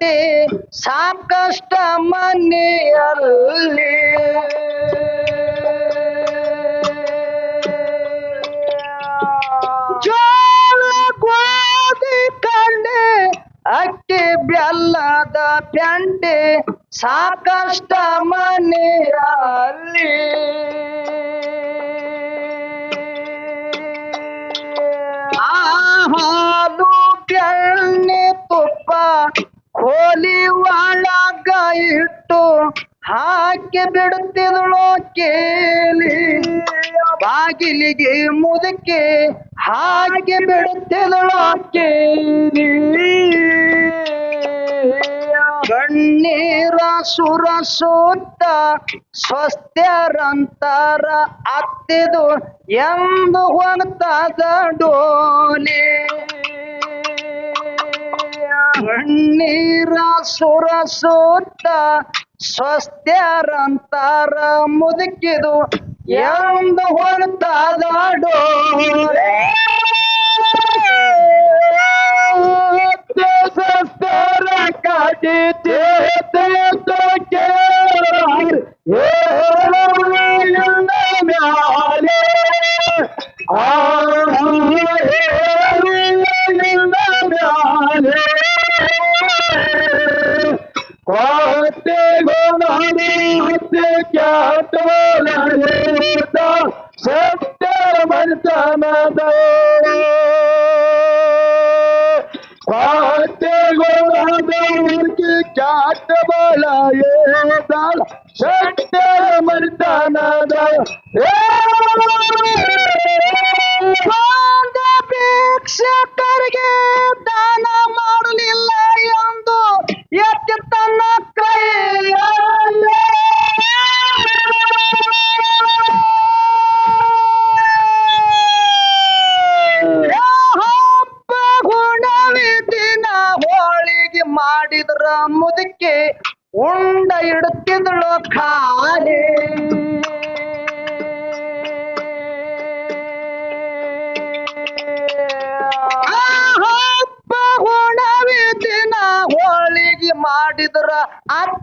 Panty ಸಾಕಷ್ಟ ಮನೆಯಲ್ಲಿ ಜೋಳ ಗೋಧಿ ಕಣ್ಣೆ ಅಕ್ಕಿ ಬೆಲ್ಲದ ಪ್ಯಾಂಡೆ ಸಾಕಷ್ಟ ಮನೆಯಲ್ಲಿ ಹಾಲು ಬೆಣ್ಣೆ ತುಪ್ಪ ಹೋಲಿ ಒಳಗ ಇಟ್ಟು ಹಾಕಿ ಬಿಡುತ್ತಿದಳು ಕೇಳಿ. ಬಾಗಿಲಿಗೆ ಮುದುಕಿ ಹಾಕಿ ಬಿಡುತ್ತಿದಳು ಕೇಳಿ. ಕಣ್ಣೀರ ಸುರಸುತ್ತ ಸ್ವಸ್ಥರಂತರ ಅತ್ತಿದು ಎಂದು ಹೋಗ್ತದ ಡೋಲಿ. ಕಣ್ಣೀರ ಸುರಸುತ್ತ ಸ್ವಸ್ಥ್ಯರಂತಾರ ಮುದುಕಿದು ಎಂದು ಹೋಗ್ತದ ಡೋಲಿ ಸ್ವಸ್ಥರ ಕಾಟಿ ಸತ್ಯ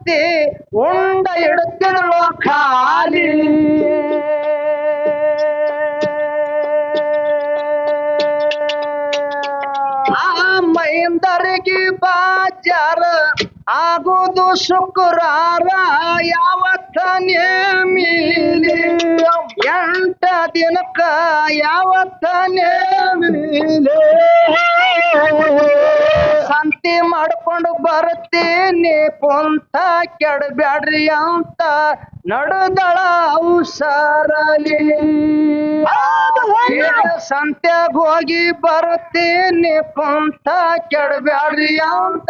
ಅತ್ತಿ ಉಂಡ ಇಡುತ್ತಿದ್ದಳು ಖಾಲಿ. ಮೈಂದರಿಗೆ ಬಾಜಾರ ಆಗುದು ಶುಕ್ರಾರ ಯಾವತ್ತ ಮಾಡ್ಕೊಂಡು ಬರ್ತೀನಿ. ಪುಂತ ಕೆಡಬ್ಯಾಡ್ರಿ ಅಂತ ನಡುದಳ ಹುಷಾರಲಿ ಸಂತ್ಯಾಗ ಹೋಗಿ ಬರ್ತೀನಿ. ಪೊಂತ ಕೆಡಬ್ಯಾಡ್ರಿ ಅಂತ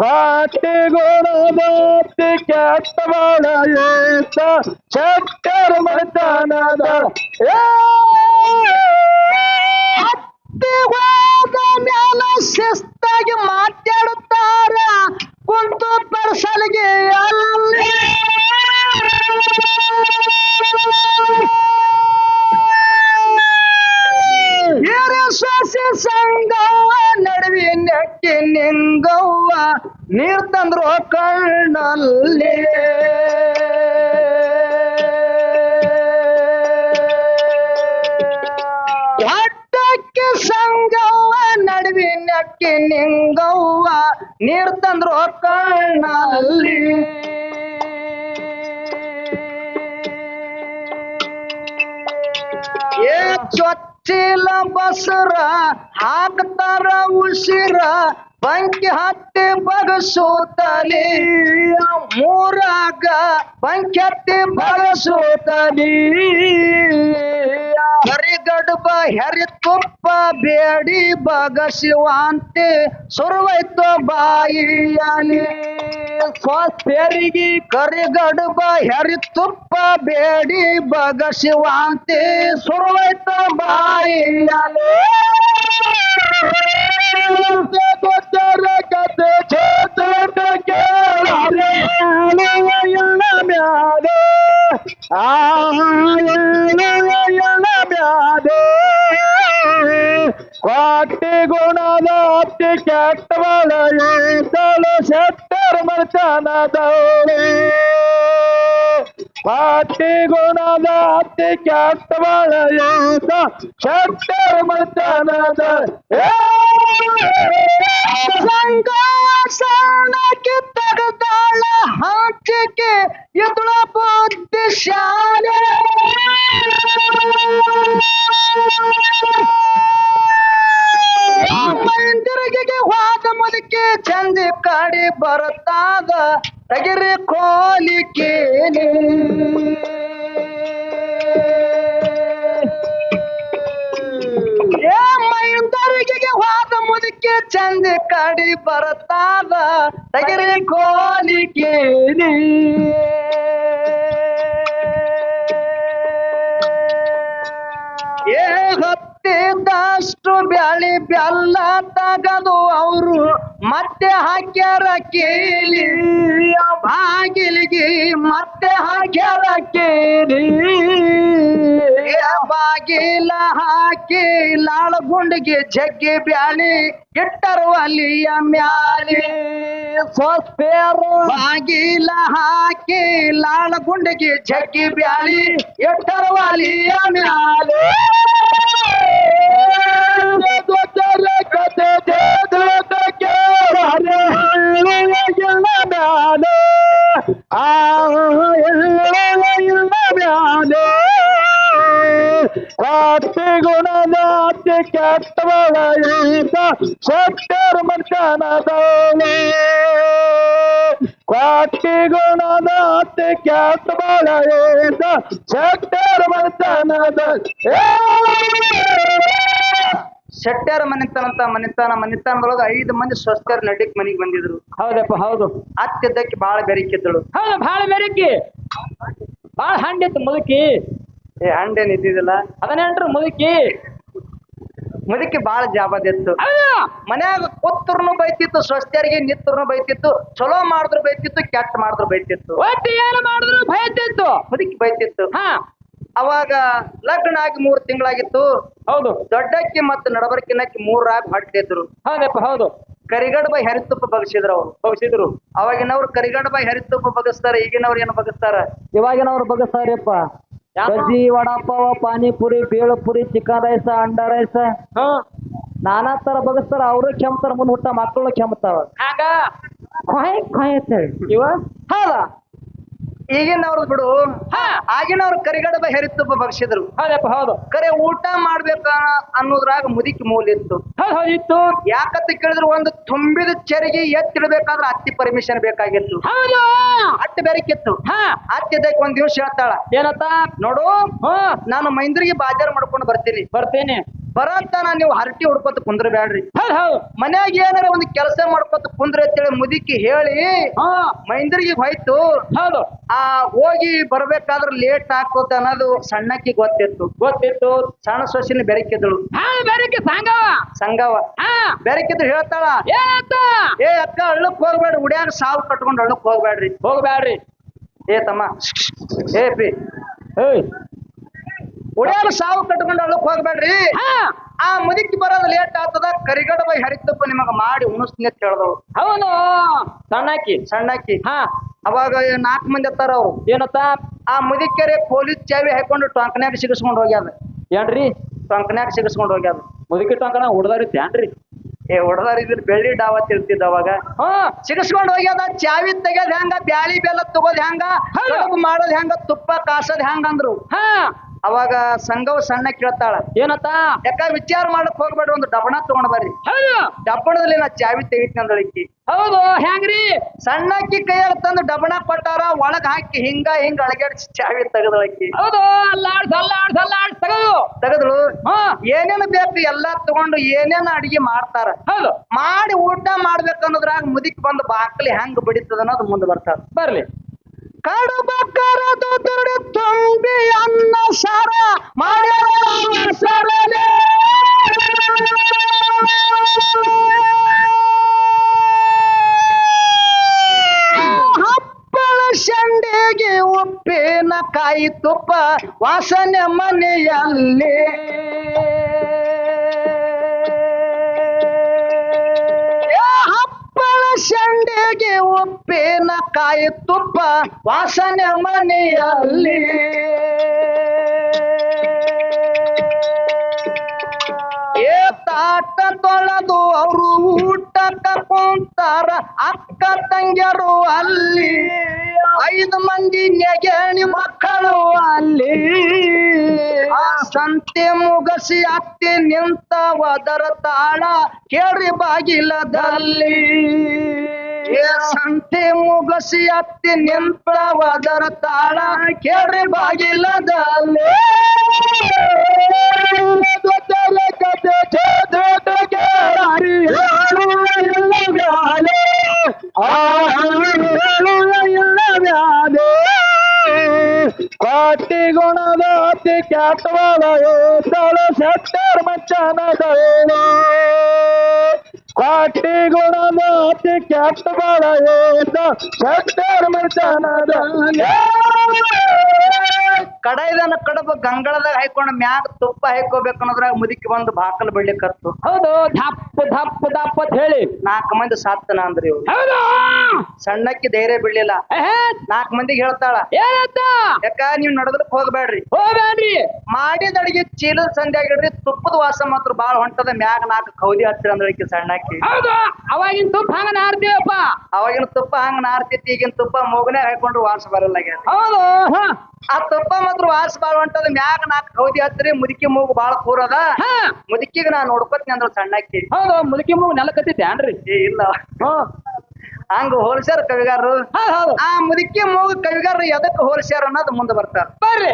ಮಾಡ್ತಾನದವಳು ಕ್ವಾಟಿ ಗುಣದ ಕೆಟ್ಟ ಸಟ್ಟರ್ ಮಾಡ್ತಾನದ ಹತ್ತಿ ಹೋದ ಮ್ಯಾಲ ಶಿಸ್ತಾಗಿ ಮಾತಾಡುತ್ತಾರ. ಕುಂತು ಪರ್ಸಲ್ಗೆ ಅಲ್ಲಿ ಸೊಸೆ ಸಂಗವ್ವ ನಡುವಿನಕ್ಕೆ ನಿಂಗವ್ವ ನೀರ್ ತಂದ್ರು ಕಣ್ಣಲ್ಲಿ. ಹೊಟ್ಟಕ್ಕೆ ಸಂಗವ್ವ ನಡುವಿನಕ್ಕೆ ನಿಂಗವ್ವ ನೀರ್ ತಂದ್ರು ಕಣ್ಣಲ್ಲಿ. ಚೊಚ್ಚಿಲ ಬಸರ ಹಾಕ್ತಾರ ಉಸಿರ ಬಂಕಿ ಹತ್ತಿ ಬಗಸೋತಲಿ. ಮೂರಾಗ ಬಂಕಿ ಹತ್ತಿ ಬಗಸೂತಲಿ. ಕರಿಗಡುಬ ಹೆರಿ ತುಪ್ಪ ಬೇಡಿ ಬಗಸಿವಾಂತಿ ಸುರುವೈತು ಬಾಯಿಯಲಿ ಸ್ವಸ್ಥರಿಗೆ ಕರಿಗಡುಬ ಹೆರಿ ತುಪ್ಪ ಬೇಡಿ ಬಗಸಿವಾಂತೆ ಸುರುವೈತು ಬಾಯಿಯಲಿ ಗೊತ್ತರ ಕ್ವಾಟಿ ಗುಣದ ಅತಿ ಕೆಟ್ಟವಳ ಏತಳು ಶೆಟ್ಟರ್ ಮರ್ಚನದವಳೆ ಕ್ವಾಟಿ ಗುಣದ ಅತಿ ಕೆಟ್ಟವಳ ಏತ ಶೆಟ್ಟರ್ ಮರ್ಚನದ ಸಂಘಾಸನಕ್ಕೆ ತೆಗೆದಾಳ ಹಂಚಿಕೆ ಎದುಳ ಬುದ್ಧಿ ಮಂದಿರಿಗೆ ಹೋದ ಮುದಕ್ಕೆ ಚಂದ ಕಾಡಿ ಬರುತ್ತಾದ ತಗಿರಿ ಕೋಲಿ ಕೇಳಿ ಮೈಂದರಿಗೆ ಹೋದ ಮುದಕ್ಕೆ ಚಂದ ಕಾಡಿ ಬರುತ್ತಾದ ತಗಿರಿ ಕೋಲಿ ಏ ಹತ್ತಿದಷ್ಟು ಬ್ಯಾಳಿ ಬೆಲ್ಲ ತಗದು ಅವರು ಮತ್ತೆ ಹಾಕ್ಯಾರ ಕೇಳಿ. ಬಾಗಿಲಿಗೆ ಮತ್ತೆ ಹಾಕ್ಯಾರ ಏ ಬಾಗಿಲ ಹಾಕಿ ಲಾಳ ಗುಂಡಿಗೆ ಜಗ್ಗಿ ಬ್ಯಾಳಿ ಇಟ್ಟರು ಅಲ್ಲಿಯ ಮ್ಯಾಲಿ ಸ್ವಸ್ಪೇರು ಬಾಗಿಲ ಹಾಕಿ ಲಾಳ ಗುಂಡಿಗೆ ಜಗ್ಗಿ ಬ್ಯಾಳಿ ಇಟ್ಟರು ಅಲಿಯ ಮ್ಯಾಲಿ ಅತಿ ಕೆಟ್ಟವಳ ಈತ ಕ್ವಾಟಿ ಗುಣದ ಅತಿ ಸತ್ಯರ ಮರ್ಚನದ ಮನೆತನಂತ ಮನೆತನ ಮನೆತನದೊಳಗ ಐದು ಮಂದಿ ಸ್ವಸ್ಥರ ನಡಿಕ್ ಮನೆಗೆ ಬಂದಿದ್ರು. ಹೌದಪ್ಪ ಹೌದು. ಅತ್ತಿದ್ದಕ್ಕೆ ಬಾಳ ಬೆರಿಕಿದ್ದಳು ಹೌದು ಭಾಳ ಬೆರಕಿ. ಭಾಳ ಹಂಡಿತ್ತು ಮುದುಕಿ. ಏ ಹಂಡೇನ್ ಇದ್ದಿದ್ದಿಲ್ಲ ಅದನ್ನೇನ್ರಿ ಮುದುಕಿ? ಮುದಕ್ಕೆ ಬಾಳ ಜಾಬದಿತ್ತು ಇತ್ತು ಮನ್ಯಾಗ ಕೂತ್ರು ಬೈತಿತ್ತು ಸ್ವಸ್ಥರಿಗೆ ನಿತ್ರು ಬೈತಿತ್ತು ಚಲೋ ಮಾಡಿದ್ರು ಬೈತಿತ್ತು ಕೆಟ್ಟ ಮಾಡಿದ್ರು ಬೈತಿತ್ತು. ಏನು ಮಾಡಿದ್ರು ಬೈತಿತ್ತು. ಮುದುಕಿ ಬೈತಿತ್ತು. ಹಾ. ಅವಾಗ ಲಗ್ನ ಆಗಿ ಮೂರ್ ತಿಂಗಳಾಗಿತ್ತು. ಹೌದು. ದೊಡ್ಡಕ್ಕಿ ಮತ್ತು ನಡಬರ್ಕಿನಕ್ಕಿ ಮೂರಾಗಿ ಹೊಟ್ಟಿದ್ರು ಹೌದಪ್ಪ ಹೌದು. ಕರಿಗಡಬ ಹರಿತುಪ್ಪ ಬಗಸಿದ್ರು ಅವ್ರು. ಬಗ್ಸಿದ್ರು. ಅವಾಗಿನವ್ರು ಕರಿಗಡಬ ಹರಿತುಪ್ಪ ಬಗಸ್ತಾರ ಈಗಿನವ್ರು ಏನು ಬಗಸ್ತಾರ? ಇವಾಗಿನವ್ರು ಬಗಸ್ತಾರಪ್ಪ. ಬಜ್ಜಿ ವಡಾಪಾವ ಪಾನಿಪುರಿ ಬೇಳುಪುರಿ ಚಿಕನ್ ರೈಸ್ ಅಂಡ ರೈಸ್ ನಾನಾ ತರ ಬಗಸ್ತಾರ ಅವರು ಕೆಮ್ತಾರ ಮುಂದ್ ಹುಟ್ಟ ಮಕ್ಕಳು ಕೆಮ್ತಾವ ಹಾಗ ಕೊಯ್ ಕೊಯ್ ಅಂತೇಳಿ ಇವ ಹೌದ ಈಗಿನವ್ರು ಬಿಡು. ಹಾ. ಆಗಿನವ್ರು ಕರಿಗಡಬ ಹೆರಿತುಪ್ಪ ಬರ್ಸಿದ್ರು ಹೌದಪ್ಪ ಹೌದು. ಕರೆ ಊಟ ಮಾಡ್ಬೇಕ ಅನ್ನೋದ್ರಾಗ ಮುದಿಕ್ ಮೂಲ ಇತ್ತು. ಹೌದು ಹೌದಿತ್ತು ಯಾಕಂತ ಕೇಳಿದ್ರು ಒಂದು ತುಂಬಿದ ಚರಿಗೆ ಎತ್ತಿಡ್ಬೇಕಾದ್ರೆ ಅತ್ತಿ ಪರ್ಮಿಷನ್ ಬೇಕಾಗಿತ್ತು. ಹೌದು. ಅಟ್ಟ ಬೆರಕಿತ್ತು. ಹಾ. ಅತ್ತಿದ್ದಕ್ಕೆ ಒಂದ್ ದಿವ್ಸ ಹೇಳ್ತಾಳ ಏನತ್ತ ನೋಡು ನಾನು ಮೈಂದ್ರಿಗೆ ಬಾಜಾರ್ ಮಾಡ್ಕೊಂಡು ಬರ್ತೀನಿ. ಬರ್ತೇನೆ. ಬರತ್ತಾನ ನೀವು ಹರಟಿ ಹೊಡ್ಕೊತ ಕುಂದ್ರಬೇಡ್ರಿ. ಮನ್ಯಾಗ ಏನಾರ ಒಂದು ಕೆಲಸ ಮಾಡ್ಕೊತ ಕುಂದ್ರ ಅಂತೇಳಿ ಮುದುಕಿ ಹೇಳಿ ಮೈಂದ್ರಿಗೆ ಹೋಯ್ತು. ಹೌದು. ಆ ಹೋಗಿ ಬರ್ಬೇಕಾದ್ರೆ ಲೇಟ್ ಹಾಕೋತ ಅನ್ನೋದು ಸಣ್ಣಕ್ಕಿ ಗೊತ್ತಿತ್ತು. ಗೊತ್ತಿತ್ತು. ಸಣ್ಣ ಸೊಸಿನ ಬೆರಕಿದಳು. ಹಾ ಬೇರೆಕ್ಕೆ ಸಾಂಗವ. ಸಂಗವ. ಹಾ. ಬೆರಕಿದ್ರು ಹೇಳ್ತಾಳ ಏ ಅಕ್ಕ. ಹಳ್ಳಕ್ ಹೋಗ್ಬೇಡ್ರಿ ಉಡ್ಯಾಗ ಸಾವು ಕಟ್ಕೊಂಡು ಹಳ್ಳಕ್ ಹೋಗ್ಬೇಡ್ರಿ. ಹೋಗ್ಬೇಡ್ರಿ. ಏ ತಮ್ಮ ಏ ಪಿ ಏಯ್. ಉಡ್ಯಾಗ ಸಾವು ಕಟ್ಕೊಂಡು ಅಳಕ್ ಹೋಗ್ಬೇಡ್ರಿ. ಹಾ. ಆ ಮುದುಕಿ ಬರೋದು ಲೇಟ್ ಆಗ್ತದ ಕರಿಗಡ ಬೈ ಹರಿತಪ್ಪ ನಿಮಗ ಮಾಡಿ ಉಣಿಸ್ತೀನಿ ಅಂತ ಹೇಳ್ದವ್ರು. ಹೌದು. ಸಣ್ಣಕ್ಕಿ ಸಣ್ಣಕ್ಕಿ. ಹಾ. ಅವಾಗ ನಾಲ್ಕು ಮಂದಿ ಎತ್ತಾರ ಅವ್ರು. ಏನತ್ತ? ಆ ಮುದುಕಿಯರೇ ಪೊಲೀಸ್ ಚಾವಿ ಹಾಕೊಂಡು ಟೊಂಕನ್ಯಾಗ ಸಿಗಿಸ್ಕೊಂಡು ಹೋಗ್ಯಾದ ಏನ್ರಿ? ಟೊಂಕನ್ಯಾಗ ಸಿಗಿಸ್ಕೊಂಡು ಹೋಗ್ಯಾದ ಮುದುಕಿ ಟೊಂಕನ ಹುಡ್ದಾರಿತ್ತು ಏನ್ರಿ? ಏ ಹೊಡೆದಾರ ಇದ್ರ ಬೆಳ್ಳಿ ಡಾವ ತಿಳ್ತಿದ್ದ ಅವಾಗ. ಹಾ. ಸಿಗಿಸ್ಕೊಂಡು ಹೋಗ್ಯಾದ ಚಾವಿ ತೆಗ್ಯೋದ್ ಹೆಂಗ ಬ್ಯಾಳಿ ಬೆಲ್ಲ ತಗೋದ್ ಹೆಂಗ ಮಾಡೋದ್ ಹೆಂಗ ತುಪ್ಪ ಕಾಸೋದ್ ಹೆಂಗ ಅಂದ್ರು. ಹಾ. ಅವಾಗ ಸಂಘವು ಸಣ್ಣ ಕೇಳ್ತಾಳ. ಏನತ್ತ? ಯಾಕ ವಿಚಾರ ಮಾಡಕ್ ಹೋಗ್ಬೇಡ್ರಿ ಒಂದು ಡಬ್ಬಣ ತಗೊಂಡ್ ಬರ್ರಿ. ಡಬ್ಬಣದಲ್ಲಿ ನಾ ಚಾವಿ ತೆಗಿತೀನಿ ಅಂದಳಿಕ್ಕಿ ಹೌದು ಹೆಂಗ್ರಿ? ಸಣ್ಣಕ್ಕಿ ಕೈಯಲ್ಲಿ ತಂದು ಡಬ್ಬಣ ಕೊಟ್ಟಾರ ಒಳಗ್ ಹಾಕಿ ಹಿಂಗ ಹಿಂಗ ಅಳಗಾಡಿಸಿ ಚಾವಿ ತೆಗದಳಕ್ಕಿ ಹೌದು ಅಲ್ಲಾಡ್ಸ್ ಅಲ್ಲಾಡ್ಸ್ ಅಲ್ಲಾಡ್ಸ್ ತಗದು. ತಗದಳು. ಹಾ. ಏನೇನ್ ಬೇಕು ಎಲ್ಲಾ ತಗೊಂಡು ಏನೇನು ಅಡಿಗೆ ಮಾಡ್ತಾರ. ಹೌದು. ಮಾಡಿ ಊಟ ಮಾಡ್ಬೇಕನ್ನೋದ್ರಾಗ ಮುದಿಕ್ ಬಂದು ಬಾಕಲಿ ಹೆಂಗ್ ಬಡಿತದ ಅನ್ನೋದು ಮುಂದೆ ಬರ್ತಾರ ಬರ್ಲಿ. ಕಡುಬಕ್ಕರದು ದುಡಿ ತುಂಬಿ ಅನ್ನ ಸಾರ ಮಾಡ್ಯಾರ ಸರಲೆ. ಶಂಡಿಗೆ ಉಪ್ಪಿನ ಕಾಯಿ ತುಪ್ಪ ವಾಸನೆ ಮನೆಯಲ್ಲಿ ಉಪ್ಪಿನ ಕಾಯಿ ತುಪ್ಪ ವಾಸನೆ ಮನೆಯಲ್ಲಿ. ಏ ತಾಟ ತೊಳೆದು ಅವರು ಊಟ ಕುಂತಾರ ಅಕ್ಕ ತಂಗಿಯರು ಅಲ್ಲಿ. ಐದು ಮಂದಿ ನೆಗೆಣಿ ಮಕ್ಕಳು ಅಲ್ಲಿ. ಆ ಸಂತೆ ಮುಗಸಿ ಅತ್ತಿ ನಿಂತವದರ ತಾಳ ಕೇಳಿ ಬಾಗಿಲದಲ್ಲಿ. ಏ ಸಂತೆ ಮುಗಸಿ ಅತ್ತಿ ನಿಂತ ಅದರ ತಾಳ ಕೇಳಿ ಬಾಗಿಲದಲ್ಲಿ. ಕಾಟಿ ಗುಣದ ಅತಿ ಕ್ಯಾಟವಾಳ ಸೆಟ್ಟರ್ ಮಚ್ಚನದಳ ಕಾಟಿ ಗುಣದ ಅತಿ ಕ್ಯಾಟವಾಳ ಸೆಟ್ಟರ್ ಕಡ ಕಡಬ ಗಂಗಳದಾಗ ಹಾಕೊಂಡ ಮ್ಯಾಗ ತುಪ್ಪ ಹಾಕೋಬೇಕು ಅನ್ನೋದ್ರಾಗ ಮುದುಕಿ ಬಂದು ಬಾಕಲ್ ಬಿಡ್ಲಿಕ್ಕತ್ತು ಹೌದು ಧಪ್ಪ ಧಪ್ಪ ಧಪ್ಪ ಅಂತ ಹೇಳಿ. ನಾಲ್ಕು ಮಂದಿ ಸಾತ್ತನ ಅಂದ್ರಿ ಇವ್ರು. ಹೌದು! ಸಣ್ಣಕ್ಕಿ ಧೈರ್ಯ ಬಿಡ್ಲಿಲ್ಲ ನಾಲ್ಕ್ ಮಂದಿಗೆ ಹೇಳ್ತಾಳ ಏನಂತ? ಯಾಕ ನೀವ್ ನಡದ್ರಕ್ ಹೋಗ್ಬೇಡ್ರಿ. ಹೋಗ್ಬೇಡ್ರಿ. ಮಾಡಿದ ಅಡಿಗೆ ಚೀಲದ ಸಂಧ್ಯಾಗಿಡ್ರಿ ತುಪ್ಪದ ವಾಸ ಮಾತ್ರ ಬಾಳ ಹೊಂಟದ ಮ್ಯಾಗ ನಾಲ್ಕು ಕೌದಿ ಹತ್ತಿರ ಅಂದ್ರಕ್ಕೆ ಸಣ್ಣಕ್ಕಿ. ಹೌದು. ಅವಾಗಿನ ತುಪ್ಪ ಹಂಗ ನಾರ್ತೀವಪ್ಪ. ಅವಾಗಿನ ತುಪ್ಪ ಹಂಗ ನಾರ್ತಿತ್ತು ಈಗಿನ ತುಪ್ಪ ಮೂಗನೇ ಹಾಕೊಂಡ್ರು ವಾಸ ಬರಲ್ಲ. ಹೌದು. ಆ ತುಪ್ಪ ಮಾತ್ರ ವಾಸ ಬಾಳ ಹೊಂಟದ ಮ್ಯಾಗ ನಾಲ್ಕು ಕೌದಿ ಹತ್ತಿರಿ ಮುದುಕಿ ಮೂಗು ಬಾಳ ಕೂರದ ಮುದುಕಿಗೆ ನಾ ನೋಡ್ಕೊತೀನಿ ಅಂದ್ರ ಸಣ್ಣಕ್ಕಿ. ಹೌದು ಮುದುಕಿ ಮೂಗು ನೆಲ ಅನ್ರಿ ಏ ಇಲ್ಲ. ಹ್ಮ್ ಹಂಗ ಹೋಲ್ಸ್ಯಾರ ಕವಿಗಾರರು? ಹೌದು ಆ ಮುದುಕಿ ಮೂಗು ಕವಿಗಾರರು ಎದಕ್ಕೆ ಹೋಲ್ಸ್ಯಾರ ಅನ್ನೋದು ಮುಂದೆ ಬರ್ತಾರ. ಬರ್ರಿ.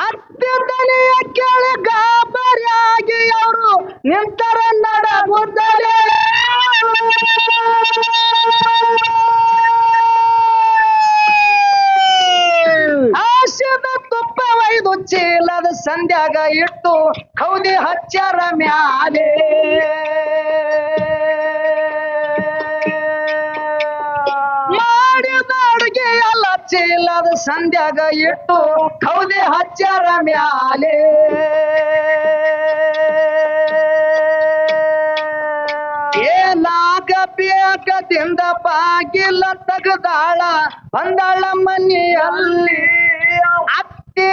ಅತ್ಯುದನೆಯ ಕೇಳಿ ಗಾಬರಿಯಾಗಿ ಅವರು ನಿಂತರ ನಡಗುತ್ತಲೇ ಆಶದ ತುಪ್ಪ ಒಯ್ದು ಚೀಲದ ಸಂಧ್ಯಾಗ ಇಟ್ಟು ಕೌದಿ ಹಚ್ಚರ ಮ್ಯಾಲೆ. ಸಂಧ್ಯಾಗ ಇಟ್ಟು ಕೌದೆ ಹಚ್ಚಾರ ಮ್ಯಾಲೆ. ಏನಾಗ ಬೇಗದಿಂದ ಬಾಗಿಲ ತಗದಾಳ ಬಂದಾಳ ಮನೆಯಲ್ಲಿ. ಅತ್ತಿ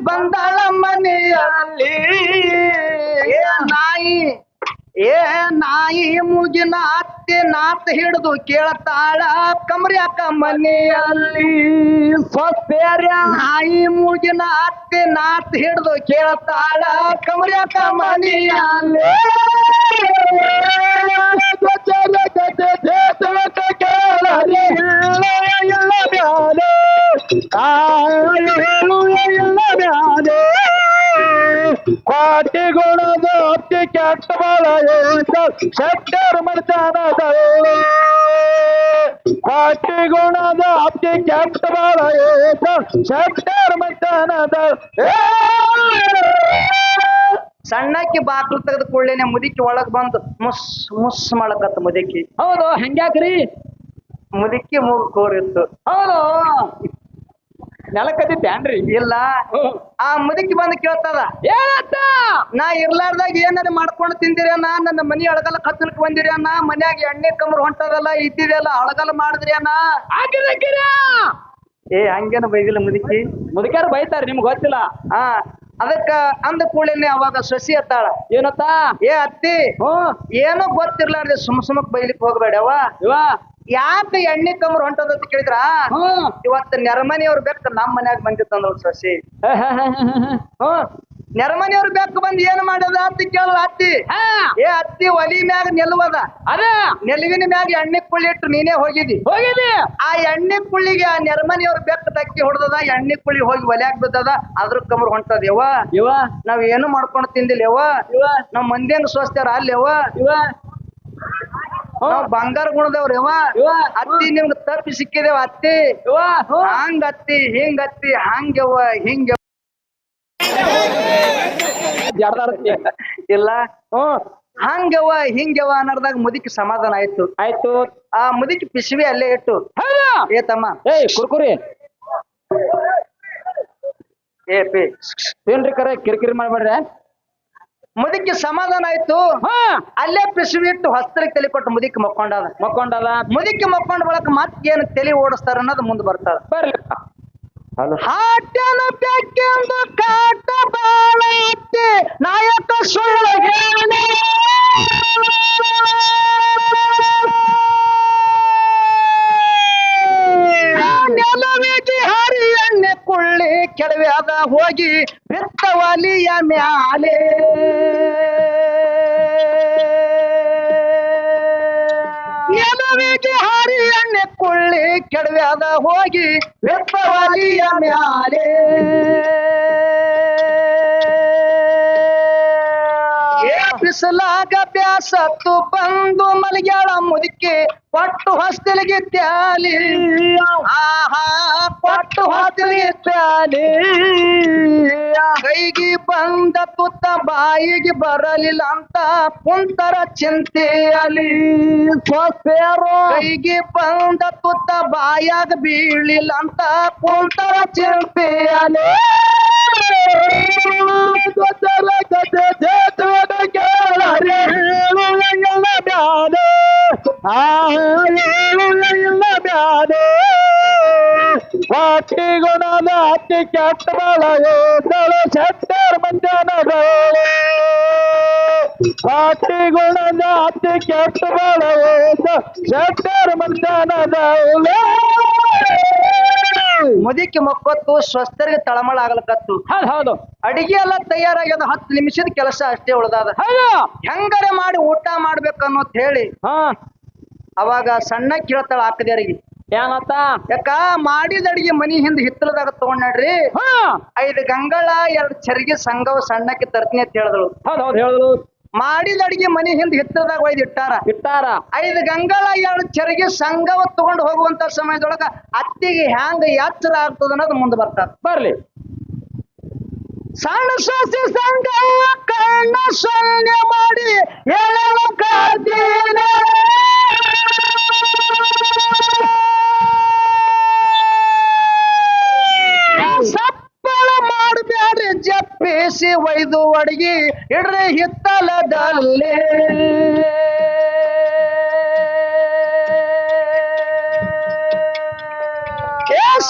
ಬಂದಾಳ ಮನೆಯಲ್ಲಿ. ಏ ನಾಯಿ ಏ ನಾಯಿ ಮುಗಿನ ಅತ್ತೆ ನಾತ್ ಹಿಡಿದು ಕೇಳ್ತಾಳ ಕಮರ್ಯಾಕ ಮನೆಯಲ್ಲಿ. ಸ್ವಸ್ಪೇರ್ಯ ಆಯಿ ಮೂಗಿನ ಅತ್ತಿ ನಾತ್ ಹಿಡ್ದು ಕೇಳ್ತಾಳ ಕಮರ್ಯಾಕ ಮನೆಯಲ್ಲಿ ಕ್ವಾಟಿ ಗುಣದ ಅತಿ ಕೆಟ್ಟ ಬಾಳ ಶೆಟ್ಟರ್ ಮರ್ತಾನದ ಕ್ವಾಟಿ ಗುಣದ ಅತಿ ಕೆಟ್ಟ ಬಾಳ ಶೆಟ್ಟರ್ ಮರ್ತಾನದ ಸಣ್ಣಕ್ಕೆ ಬಾಕ್ಲು ತೆಗೆದ ಕೂಡಲೇನೆ ಮುದುಕಿ ಒಳಗ್ ಬಂದು ಮುಸ್ ಮುಸ್ ಮಾಡಕತ್ತ ಮುದುಕಿ. ಹೌದು ಹಂಗ್ಯಾಕ್ರಿ? ಮುದುಕಿ ಮೂಗು ಕೋರಿತ್ತು. ಹೌದು. ನೆಲ ಕತ್ತಿತ್ತೇನ್ರಿ ಇಲ್ಲ. ಆ ಮುದುಕಿ ಬಂದು ಕೇಳ್ತದ ಏನತ್ತ ನಾ ಇರ್ಲಾರ್ದಾಗ ಏನಾರ ಮಾಡ್ಕೊಂಡು ತಿಂದಿರೇನ ನನ್ನ ಮನಿ ಅಳಗಲ ಕತ್ತಲಕ್ ಬಂದಿರೇನ ಮನ್ಯಾಗ ಎಣ್ಣೆ ಕಮರ್ ಹೊಂಟದಲ್ಲ ಇದ್ದಿದೆಲ್ಲ ಅಳಗಲ ಮಾಡಿದ್ರೇನ ಏ ಹಂಗೇನ ಬೈದಿಲ್ಲ ಮುದುಕಿ. ಮುದುಕ್ಯಾರ ಬೈತಾರ ನಿಮ್ಗೆ ಗೊತ್ತಿಲ್ಲ? ಆ ಅದಕ್ಕ ಅಂದ ಕೂಡಲೇ ಅವಾಗ ಸಸಿ ಅತ್ತಾಳ ಏನತ್ತ ಏ ಅತ್ತಿ ಹ್ಞೂ. ಏನೋ ಗೊತ್ತಿರ್ಲಾರ್ದೆ ಸುಮ್ ಸುಮಕ್ ಬೈಲಿಕ್ ಹೋಗ್ಬೇಡವ ಇವ ಯಾಕೆ ಎಣ್ಣೆ ಕಮರ್ ಹೊಂಟದ ಅಂತ ಕೇಳಿದ್ರ? ಇವತ್ತು ನೆರಮನಿಯವ್ರ ಬೆಕ್ಕ ನಮ್ಮ ಮನ್ಯಾಗ ಬಂದಿತ್ತಂದ್ರ ಸಸಿ. ನೆರಮನೆಯವ್ರ ಬೆಕ್ಕ ಬಂದ್ ಏನ್ ಮಾಡದ ಅಂತ ಕೇಳ ಅತ್ತಿ. ಏ ಅತ್ತಿ ಒಲಿ ಮ್ಯಾಗ ನಿಲ್ವದ. ಅದ. ನೆಲುವಿನ ಮ್ಯಾಗ ಎಣ್ಣೆ ಕುಳ್ಳಿ ಇಟ್ಟು ನೀನೇ ಹೋಗಿದಿ. ಹೋಗಿದಿ. ಆ ಎಣ್ಣೆ ಕುಳ್ಳಿಗೆ ಆ ನೆರಮನೆಯವ್ರ ಬೆಕ್ಕ ತಕ್ಕಿ ಹೊಡೆದದ ಎಣ್ಣೆ ಕುಳ್ಳಿ ಹೋಗಿ ಒಲ್ಯಾಗ ಬಿದ್ದದ ಅದ್ರ ಕಮ್ರ ಹೊಂಟದ ಯವ್ವ. ಇವ ನಾವ್ ಏನು ಮಾಡ್ಕೊಂಡು ತಿಂದಿಲ್ಲ ಯವ್ವ. ಇವ ನಮ್ ಮಂದಿಯಂಗ್ ಸ್ವಸ್ಥರ ಅಲ್ಲೇವ ಇವ ಬಂಗಾರ ಗುಣದವ್ರ ಇವ ಅತ್ತಿ ನಿಮ್ಗ ತಪ್ಪಿ ಸಿಕ್ಕಿದೇವ ಅತ್ತಿ. ಹಂಗ ಅತ್ತಿ ಹಿಂಗ ಅತ್ತಿ ಹಂಗವ್ವ ಹಿಂಗ ಇಲ್ಲ. ಹ್ಮ್ ಹಂಗವ್ವ ಹಿಂಗವ್ವ ಅನ್ನೋದಾಗ ಮುದುಕಿ ಸಮಾಧಾನ ಆಯ್ತು. ಆಯ್ತು. ಆ ಮುದುಕಿ ಪಿಶವಿ ಅಲ್ಲೇ ಇಟ್ಟು. ಏ ತಮ್ಮ. ಏ ಕುರ್ಕುರಿ. ಏ ಪಿ. ಏನ್ರಿ ಕರೆ ಕಿರಿಕಿರಿ ಮಾಡ್ಬೇಡ್ರಿ. ಮುದುಕಿ ಸಮಾಧಾನ ಆಯ್ತು. ಹಾ. ಅಲ್ಲೇ ಪಿಶವಿ ಇಟ್ಟು ಹೊಸ್ತರಿಗೆ ತಲೆ ಕೊಟ್ಟು ಮುದುಕಿ ಮಕ್ಕೊಂಡದ ಮಕ್ಕೊಂಡದ ಮುದುಕಿ ಮಕ್ಕೊಂಡ ಬಳಕ ಮತ್ ಏನ್ ತಲೆ ಓಡಿಸ್ತಾರ ಅನ್ನೋದು ಮುಂದೆ ಬರ್ತದ ಬರ್ಲಿ ಹಲೋ. ಹಾಟನ ಬೆಕ್ಕೆಂದು ಕಾಟ ಬಾಳ ಇತ್ತೆ ನಾಯಕ ಸುಳ್ಳು ಹೇಳಿ. ನೆಲವೇದಿ ಹರಿ ಎಣ್ಣೆ ಕುಳ್ಳಿ ಕೆಡವ್ಯಾದ ಹೋಗಿ ಹೋಗಿ ಬಿತ್ತವಲಿಯ ಮ್ಯಾಲೆ. ಬಿಸಲಾಗ ಬ್ಯಾಸತ್ತು ಬಂದು ಮಲಗ್ಯಾಳ ಮುದುಕಿ ಪಟ್ಟು ಹೊಸ್ತಲಿಗೆ ತ್ಯಾಲಿ ಆಹಾ ಪಟ್ಟು ಹೊಸ್ತಲಿಗೆ ತ್ಯಾಲಿ ಕೈಗೆ ಬಂದ ತುತ್ತ ಬಾಯಿಗೆ ಬರಲಿಲ್ಲ ಅಂತ ಕುಂತರ ಚಿಂತೆಯಲಿ ಸ್ವಸ್ಪೇರೋ ಕೈಗೆ ಬಂದ ತುತ್ತ ಬಾಯಾಗ ಬೀಳಿಲ್ಲ ಅಂತ ಕುಂತರ ಚಿಂತೆಯಲಿ ಗೊತ್ತಲ ಕತೆ ಜೇತುವನ ಕೇಳರೆ ಹೇಳುವಂಗಿಲ್ಲ ಬ್ಯಾದೆ ಆ ಹೇಳುವಂಗಿಲ್ಲ ಬ್ಯಾದೆ ವಾಟಿ ಗುಣದ ಅತಿ ಕೆಟ್ಟ ಬಳಗಳು ಸೆಟ್ಟರ್ ಮಂಜನಗಳು. ವಾಟಿ ಗುಣದ ಅತಿ ಕೆಟ್ಟ ಬಳಗೋ ಸೆಟ್ಟರ್ ಮಂಜನಗಳು. ಮುದಿಕ್ಕೆ ಮಕ್ಕತ್ತು ಸ್ವಸ್ಥರಿಗೆ ತಳಮಳ ಆಗ್ಲಕತ್ತು. ಹೌದು ಹೌದು. ಅಡಿಗೆ ಎಲ್ಲ ತಯಾರಾಗ್ಯದ ಹತ್ತು ನಿಮಿಷದ ಕೆಲಸ ಅಷ್ಟೇ ಉಳ್ದಾದ. ಹೌದು. ಹೆಂಗರೆ ಮಾಡಿ ಊಟ ಮಾಡ್ಬೇಕನ್ನೋದ್ ಹೇಳಿ ಹಾ. ಅವಾಗ ಸಣ್ಣ ಕೇಳ್ತಾಳ ಆಕದೇರಿಗೆ ಏನತ್ತ ಯಾಕ ಮಾಡಿದ ಅಡಿಗೆ ಮನಿ ಹಿಂದ ಹಿತ್ತಲದಾಗ ತಗೊಂಡ್ರಿ ಹಾ. ಐದು ಗಂಗಳ ಎರಡ್ ಚರಿಗೆ ಸಂಘವ ಸಣ್ಣಕ್ಕೆ ತರ್ತೀನಿ ಅಂತ ಹೇಳಿದಳು ಹೌದು ಹೌದು ಹೇಳಿದ್ರು. ಮಾಡಿದ ಅಡಿಗೆ ಮನಿ ಹಿಂದ ಹಿತ್ತಲದಾಗ ಒಯ್ದು ಇಟ್ಟಾರ. ಇಟ್ಟಾರ. ಐದು ಗಂಗಳ ಎರಡು ಚರಿಗೆ ಸಂಘವ ತಗೊಂಡು ಹೋಗುವಂತ ಸಮಯದೊಳಗ ಅತ್ತಿಗೆ ಹ್ಯಾಂಗ ಎಚ್ಚರ ಆಗ್ತದ ಅನ್ನೋದು ಮುಂದೆ ಬರ್ತದ. ಬರ್ಲಿ. ಸಣ್ಣ ಸಸಿ ಸಂಘ ಕಣ್ಣ ಸೊನ್ನೆ ಮಾಡಿ ಹೇಳಲು ಜಪ್ಪಿಸಿ ಒಯ್ದು ಅಡಿಗೆ ಇಡ್ರಿ ಹಿತ್ತಲದಲ್ಲಿ.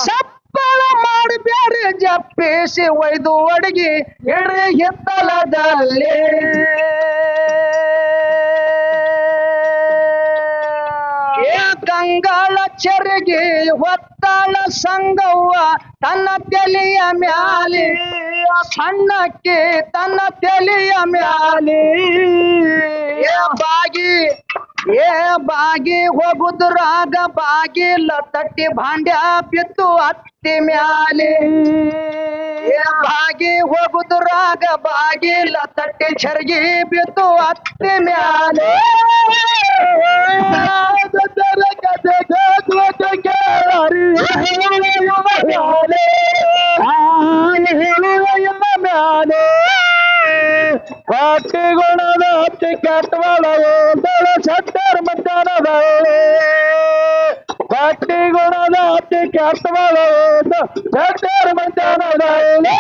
ಸಪ್ಪಳ ಮಾಡಬೇಡ್ರಿ ಜಪ್ಪಿಸಿ ಒಯ್ದು ಅಡಿಗೆ ಇಡ್ರಿ ಹಿತ್ತಲದಲ್ಲಿ. ಗಂಗಾಳ ಚೆರಿಗೆ ಹೊತ್ತಾಳ ಸಂಗವ್ವ ತನ್ನ ತೆಲಿಯ ಮ್ಯಾಲೆ. ಸಣ್ಣಕ್ಕೆ ತನ್ನ ತೆಲಿಯ ಮ್ಯಾಲೆ ಏ ಬಾಗಿ ಏ ಬಾಗಿ ಹೋಗುದ್ರಾಗ ಬಾಗಿಲ ತಟ್ಟಿ ಭಾಂಡ್ಯ ಬಿತ್ತು ಅತ್ತಿ ಮ್ಯಾಲೆ ಏ ಬಾಗಿ ಹೋಗುದ್ರಾಗ ಬಾಗಿಲ ತಟ್ಟಿ ಚರ್ಗಿ ಬಿತ್ತು ಅತ್ತಿ ಮ್ಯಾಲೆ ಗದ್ದಲ ಗದ್ದೆ ಗದ್ವತ ಕೇಳರಿ ಮ್ಯಾಲೆ ಹೇಳುವ ಮ್ಯಾಲೆ ಪಾಟಿ ಗುಣದ ಹತ್ತಿ ಕೆಟ್ಟವಳಗಳು ಸಟ್ಟರ್ ಮಧ್ಯಾಹ್ನದವಳೆ ಪಾಟಿ ಗುಣದ ಅತಿ ಕೆಟ್ಟವಳಗಳು ಸಟ್ಟರ್ ಮಧ್ಯಾಹ್ನದವಳೆ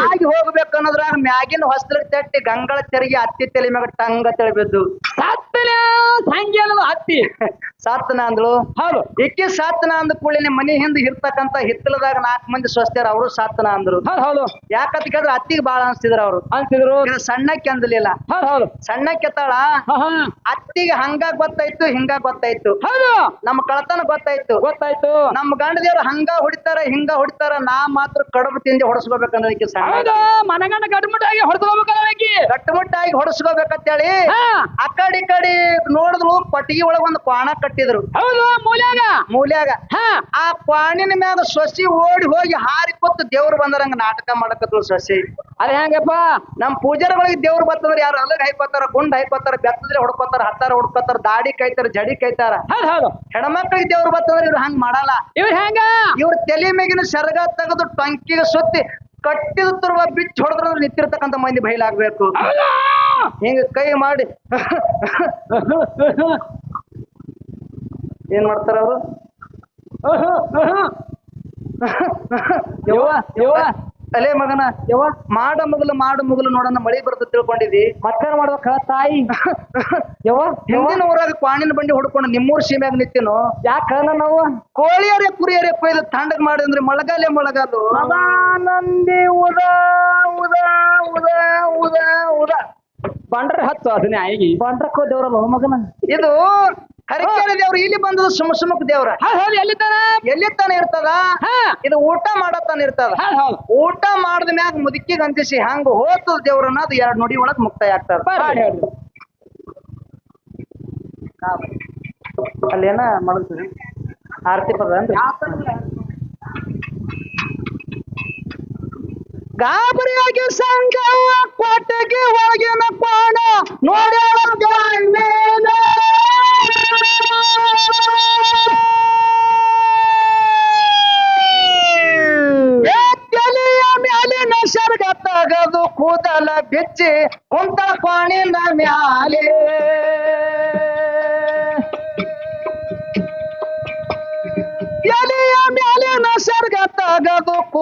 ಆಗಿ ಹೋಗ್ಬೇಕು ಅನ್ನೋದ್ರಾಗ ಮ್ಯಾಗಿನ ಹೊಸ ತಟ್ಟಿ ಗಂಗಳ ತೆರಿಗೆ ಅತ್ತಿ ತಲೆ ಮ್ಯಾಗ ಟಂಗ ತೆಳಬಿದ್ದು ಸತ್ತ ಸತ್ತಲ ಹಂಗೆ ಅನ್ನೋದು ಹತ್ತಿ ಸಾತ್ನ ಅಂದ್ಳು? ಹೌದು. ಇಕ್ಕಿ ಸಾತ್ನ ಅಂದ ಕೂಡಲೇ ಮನಿ ಹಿಂದೆ ಇರ್ತಕ್ಕಂತ ಹಿತ್ತಲದಾಗ ನಾಲ್ಕು ಮಂದಿ ಸ್ವಸ್ಥರ ಅವರು ಸಾತ್ನ ಅಂದ್ರು. ಹೌದು ಹೌದು. ಯಾಕಂತ ಕೇಳಿದ್ರೆ ಅತ್ತಿಗೆ ಬಾಳ ಅನ್ಸ್ತಿದ್ರು ಅವ್ರು. ಇದು ಸಣ್ಣಕ್ಕೆ ಅಂದಲಿಲ್ಲ. ಹೌದು ಹೌದು. ಸಣ್ಣಕ್ಕೆ ಅತ್ತಿಗೆ ಹಂಗ ಗೊತ್ತಾಯ್ತು ಹಿಂಗ ಗೊತ್ತಾಯ್ತು. ಹೌದು. ನಮ್ಮ ಕಳತನ ಗೊತ್ತಾಯ್ತು. ಗೊತ್ತಾಯ್ತು. ನಮ್ಮ ಗಂಡ ದೇವ್ರು ಹಂಗ ಹೊಡಿತಾರ ಹಿಂಗ ಹೊಡಿತಾರ ನಾ ಮಾತ್ರ ಕಡಬು ತಿಂದಿ ಹೊಡಸ್ಕೋಬೇಕಂದ್ರೆ ಮನಗಂಡ ಗಡ್ಮುಟ್ಟಾಗಿ ಹೊಡೆದ್ಕೋಬೇಕಲ್ಲ ಆಕಿ ಗಟ್ಟುಮುಟ್ಟಾಗಿ ಹೊಡಸ್ಕೋಬೇಕಂತೇಳಿ ಆ ಕಡೆ ಈ ಕಡೆ ನೋಡಿದ್ರು ಪಟ್ಟಿಗೆ ಒಳಗ ಒಂದು ಪಾಣ ಕಟ್ಟಿದ್ರು. ಹೌದು ಮೂಲ್ಯಾಗ. ಮೂಲ್ಯಾಗ. ಹಾ. ಆ ಪಾಣಿನ ಮ್ಯಾಗ ಸೊಸಿ ಓಡಿ ಹೋಗಿ ಹಾರಿ ಕೊತ್ತು ದೇವ್ರು ಬಂದರಂಗ ನಾಟಕ ಮಾಡಕತ್ರು ಸೊಸಿ. ಅದ ಹೆಂಗಪ್ಪ? ನಮ್ ಪೂಜಾರಿಗಳಿಗೆ ದೇವ್ರು ಬರ್ತಂದ್ರೆ ಯಾರು ಅಲ್ಲಗ್ ಹೈಕೋತಾರ ಗುಂಡ್ ಹೈಕೋತಾರ ಬೆತ್ತದ್ರೆ ಹೊಡ್ಕೋತಾರ ಹತ್ತಾರ ಹೊಡ್ಕೋತಾರ ದಾಡಿ ಕೈತಾರ ಜಡಿ ಕೈತಾರ ಹೌದು ಹೌದು. ಹೆಣ್ಮಕ್ಳಿಗೆ ದೇವ್ರು ಬರ್ತಂದ್ರೆ ಇವ್ರು ಹಂಗ್ ಮಾಡಲ್ಲ. ಇವ್ರ ಹೆಂಗ? ಇವ್ರ ತಲೆ ಮೇಗಿನ ಸೆರಗ ತೆಗೆದು ಟಂಕಿಗೆ ಸುತ್ತಿ ಕಟ್ಟಿದ ತುರುವ ಬಿಚ್ಚ ಹೊಡೆದ್ರ ನಿಂತಿರ್ತಕ್ಕಂಥ ಮಂದಿ ಬಯಲಾಗ್ಬೇಕು. ಹಿಂಗ ಕೈ ಮಾಡಿ. ಏನ್ ಮಾಡ್ತಾರ ಅವರು? ಯವ್ವ ಮಗನ ಯವ್ವ ಮಾಡ ಮಗಲು ಮಾಡು ಮುಗಲು ನೋಡೋಣ ಮಳಿ ಬರ್ತದೆ ತಿಳ್ಕೊಂಡಿದಿ ಮತ್ತೇನ್ ಮಾಡ್ಬೇಕ ತಾಯಿ? ಯವ್ವ ಹಿಂದಿನ ಊರಾಗ ಕ್ವಾಣಿನ ಬಂಡಿ ಹೊಡ್ಕೊಂಡು ನಿಮ್ಮೂರ್ ಸೀಮ್ಯಾಗ ನಿತ್ತೇನು ಯಾಕ ನಾವು? ಕೋಳಿಯರೇ ಕುರಿಯರೇ ಕೊಯ್ದು ತಂಡಗ್ ಮಾಡಿ ಅಂದ್ರೆ ಮಳೆಗಾಲೆ ಮಳೆಗಾಲು? ನಂದಿ ಉದ ಉದ ಉದ ಉದ ಉದ. ಬಂಡ್ರ ಹತ್ತು ಅದನ್ನೇ ಆಗಿ ಬಂಡ್ರಕ್ಕೋ ದೇವ್ರಲ್ಲ ಮಗನ. ಇದು ಕರಿಕೇರಿ ದೇವ್ರು ಇಲ್ಲಿ ಬಂದದ ಸುಮ ಸುಮಕ್ ದೇವ್ರ. ಹೌದು ಎಲ್ಲಿದ್ದಾನ? ಎಲ್ಲಿ ತಾನ ಇರ್ತದ ಇದು ಊಟ ಮಾಡತ್ತಾನ ಇರ್ತದ. ಊಟ ಮಾಡದ ಮ್ಯಾಗ ಮುದುಕಿಗೆ ಅಂತಿಸಿ ಹಂಗ ಹೋತದ ದೇವ್ರನ್ನ ಅದು ಎರಡ್ ನುಡಿ ಒಳಗ್ ಮುಕ್ತಾಯ ಆಗ್ತದ. ಅಲ್ಲೇನ ಮಾಡಿದ್ರಿ ಆರತಿ ಪದ ಅಂದ್ರೆ ಗಾಬರಿಯಾಗಿ ಸಂಘವ ಕೋಟೆಗೆ ಒಳಗಿನ ಕೋಣ ನೋಡ್ಯಾಳ. ಏ ತಲೆಯ ಮ್ಯಾಲಿನ ಸರ್ಗ ತಗದು ಕೂದಲ ಬಿಚ್ಚಿ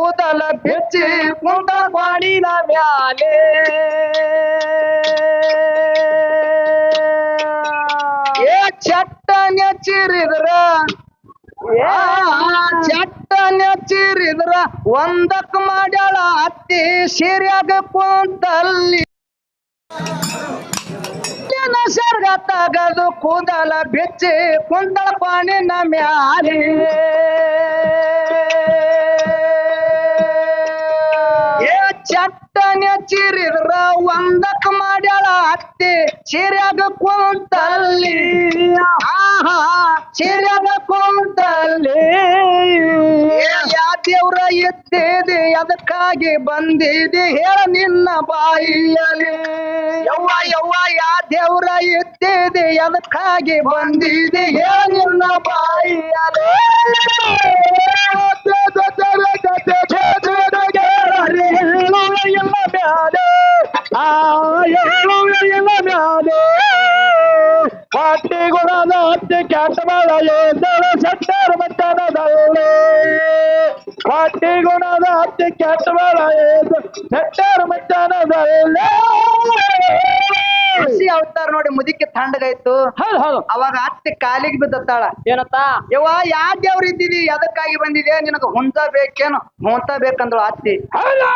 ಕೂದಲ ಬಿಚ್ಚಿ ಕುಂತ ಕೋಣಿನ ಮ್ಯಾಲೆ. ಏ ಚಟ್ಟ ನೆಚ್ಚಿರಿದ್ರ ಚಟ್ಟ ನೆಚ್ಚಿರಿದ್ರ, ಒಂದಕ್ ಮಾಡ್ಯಾಳ ಅತ್ತಿ ಸಿರಿಯಾಗ ಕುಂತಲ್ಲಿ. ಸರ್ಗ ತಗದು ಕೂದಲ ಬೆಚ್ಚಿ ಕುಂದಳ ಪಾಣಿನ ಮ್ಯಾಲೆ. ನೆಚ್ಚಿರಿದ್ರ ಒಂದಕ್ ಮಾಡ್ಯಾಳ ಅತ್ತೆ ಸಿರಿಯಾಗ ಕುಂತಲ್ಲಿ ಆಹಾ ಸಿರಿಯಾಗ ಕುಂತಲ್ಲಿ ಯಾ ದೇವ್ರ ಇದ್ದೇದೆ ಅದಕ್ಕಾಗಿ ಬಂದಿದೆ ಹೇಳ ನಿನ್ನ ಬಾಯಿಯಲ್ಲಿ ಯವ್ವ ಯವ್ವ ಯಾ ದೇವ್ರ ಇದ್ದೇದೆ ಅದಕ್ಕಾಗಿ ಬಂದಿದೆ ಹೇಳ ನಿನ್ನ ಬಾಯಿಯಲ್ಲಿ ಎಲ್ಲ ಬ್ಯಾದೆ ಆ ಎಲ್ಲ ಬ್ಯಾದೆ ಪಾಟಿಗುಣದ ಹತ್ತಿ ಕೆಟ್ಟ ಬಾಳ ಎದ್ದಳು ಸತ್ತಾರ ಮಟ್ಟನದಲ್ಲೇ ಪಾಟಿಗುಣದ ಹತ್ತಿ ಕೆಟ್ಟ ಬಾಳ ಎದ್ದು ಸತ್ತಾರ ಮಟ್ಟನದಲ್ಲೇ ಖುಷಿ ಅವತಾರ ನೋಡಿ ಮುದಿಕ್ಕೆ ತಣ್ಣಗಾಯ್ತು ಹೌದು ಹೌದು. ಅವಾಗ ಅತ್ತಿ ಕಾಲಿಗೆ ಬಿದ್ದತ್ತಾಳ. ಏನತ್ತ? ಯವ್ವ ಯಾ ದೇವ್ರ ಇದ್ದೀವಿ ಅದಕ್ಕಾಗಿ ಬಂದಿದೆ ನಿನಗ ಹುಂತ ಬೇಕೇನು? ಹುಂತ ಬೇಕಂದಳು ಅತ್ತಿ. ಹೌದು?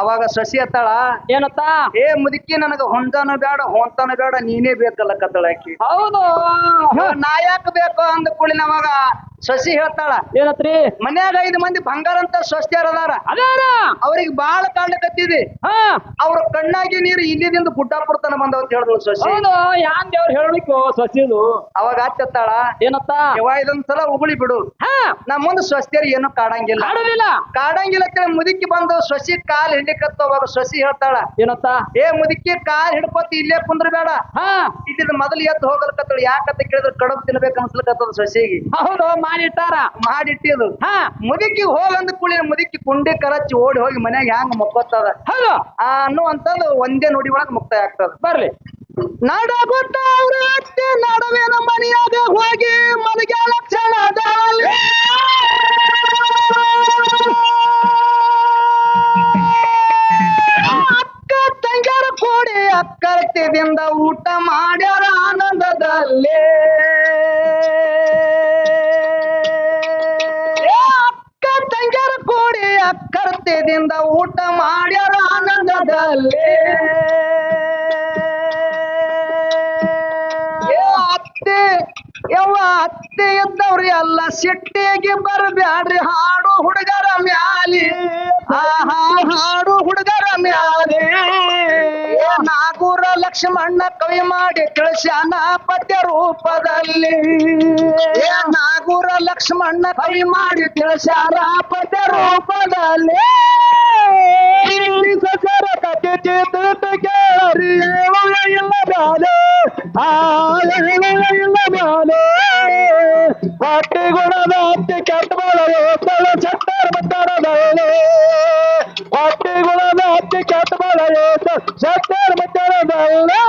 ಅವಾಗ ಸಸಿ ಅತ್ತಾಳ ಏನತ್ತ? ಏ ಮುದುಕಿ ನನಗ ಹೊಂತನ ಬೇಡ ಹೊಂತನ ಬೇಡ ನೀನೇ ಬೇಕಲ್ಲ ಕತ್ತಳಾಕಿ ಹೌದು. ನಾ ಯಾಕ ಬೇಕು ಅಂದ ಕೂಡಿನ ಅವಾಗ ಸಸಿ ಹೇಳ್ತಾಳ ಏನತ್ರಿ? ಮನ್ಯಾಗ ಐದು ಮಂದಿ ಬಂಗಾರ ಅಂತ ಸ್ವಸ್ಥ್ಯರ ಅದಾರ? ಅದಾರ ಅವ್ರಿಗೆ ಬಾಳ ಕಾಡ್ಲಕತ್ತಿದೆ ಹಾ. ಅವ್ರ ಕಣ್ಣಾಗಿ ನೀರು ಇಲ್ಲಿದಿಂದ ಕೊಡ್ತಾನ ತನ ಅಂತ ಹೇಳಿದ್ರು ಸಸಿ. ಹೌದು ಯಾನ್ ದೇವ್ರ ಹೇಳ್ಬೇಕು ಸಸಿದು. ಅವಾಗ ಹಚ್ಚತ್ತಾಳ ಏನತ್ತ? ಯವ್ವ ಇದೊಂದ್ಸಲ ಉಗುಳಿ ಬಿಡು. ಹಾ. ನಮ್ಮ ಮುಂದೆ ಸ್ವಸ್ಥರು ಏನು ಕಾಡಂಗಿಲ್ಲ. ಆಡುದಿಲ್ಲ ಕಾಡಂಗಿಲ್ಲ ಅಂತೇಳಿ ಮುದುಕಿ ಬಂದು ಸಸಿ ಕಾಲ್ ಹಿಡಿಕತ್ತ ಅವಾಗ ಸಸಿ ಹೇಳ್ತಾಳ. ಏನತ್ತ? ಏ ಮುದುಕಿ ಕಾಲ್ ಹಿಡ್ಕೊತಿ ಇಲ್ಲೇ ಕುಂದ್ರ ಬೇಡ ಹಾ. ಇಲ್ಲಿದ ಮೊದಲು ಎದ್ದು ಹೋಗಲ್ಕತ್ತಳು ಯಾಕಂತ ಕೇಳಿದ್ರೆ ಕಡಬು ತಿನ್ಬೇಕು ಅನ್ಸ್ಲಕತ್ತದ ಸಸಿಗೆ. ಹೌದು ಮಾಡಿಟ್ಟಾರ. ಮಾಡಿಟ್ಟಿದು. ಹಾ. ಮುದುಕಿ ಹೋಗಂದ ಕುಳಿ ಮುದುಕಿ ಕುಂಡಿ ಕರಚಿ ಓಡಿ ಹೋಗಿ ಮನ್ಯಾಗ ಹ್ಯಾಂಗ ಮಕ್ಕೋತದ ಹೌದು. ಆ ಅನ್ನುವಂಥದ್ದು ಒಂದೇ ನುಡಿ ಒಳಗ್ ಮುಕ್ತಾಯ ಆಗ್ತದ. ಹೇಳಿ ನಾಡ ಗೊತ್ತಾವ್ರ ಅತ್ತೆ ನಡುವಿನ ಮನೆಯಾಗ ಹೋಗಿ ಮಲಗ ಚಳ ಅಕ್ಕ ತಂಗ್ಯಾರ ಕೂಡಿ ಅಕ್ಕರ್ತಿದಿಂದ ಊಟ ಮಾಡ್ಯಾರ ಆನಂದದಲ್ಲಿ. ಅಕ್ಕ ತಂಗ್ಯಾರ ಕೂಡಿ ಅಕ್ಕರ್ತಿದಿಂದ ಊಟ ಮಾಡ್ಯಾರ ಆನಂದದಲ್ಲಿ. ಅತ್ತೆ, ಯವ್ವ ಅತ್ತೆ ಇದ್ದವ್ರಿ ಎಲ್ಲ ಸಿಟ್ಟಿಗೆ ಬರಬ್ಯಾಡ್ರಿ, ಹಾಡು ಹುಡುಗರ ಮ್ಯಾಲಿ. ಆಹಾ ಹಾಡು ಹುಡುಗರ ಮ್ಯಾಲಿ. ನಾಗೂರ ಲಕ್ಷ್ಮಣ್ಣ ಕವಿ ಮಾಡಿ ತಿಳಿಸ್ಯಾನ ಪದ್ಯ ರೂಪದಲ್ಲಿ. ನಾಗೂರ ಲಕ್ಷ್ಮಣ್ಣ ಕವಿ ಮಾಡಿ ತಿಳಿಸ್ಯಾನ ಪದ್ಯ ರೂಪದಲ್ಲಿ. ಪಟ್ಟಿ ಗುಣದ ಅತ್ತಿ ಕೆಟ್ಟ ಬಾಳಲು ಚಟ್ಟರ್ ಮತ್ತಾಡದವಳು ಪಟ್ಟಿ ಗುಣದ ಅತ್ತಿ ಕೆಟ್ಟ ಬಾಳಲು ಚಟ್ಟರ್ ಮತ್ತಾಡದವಳು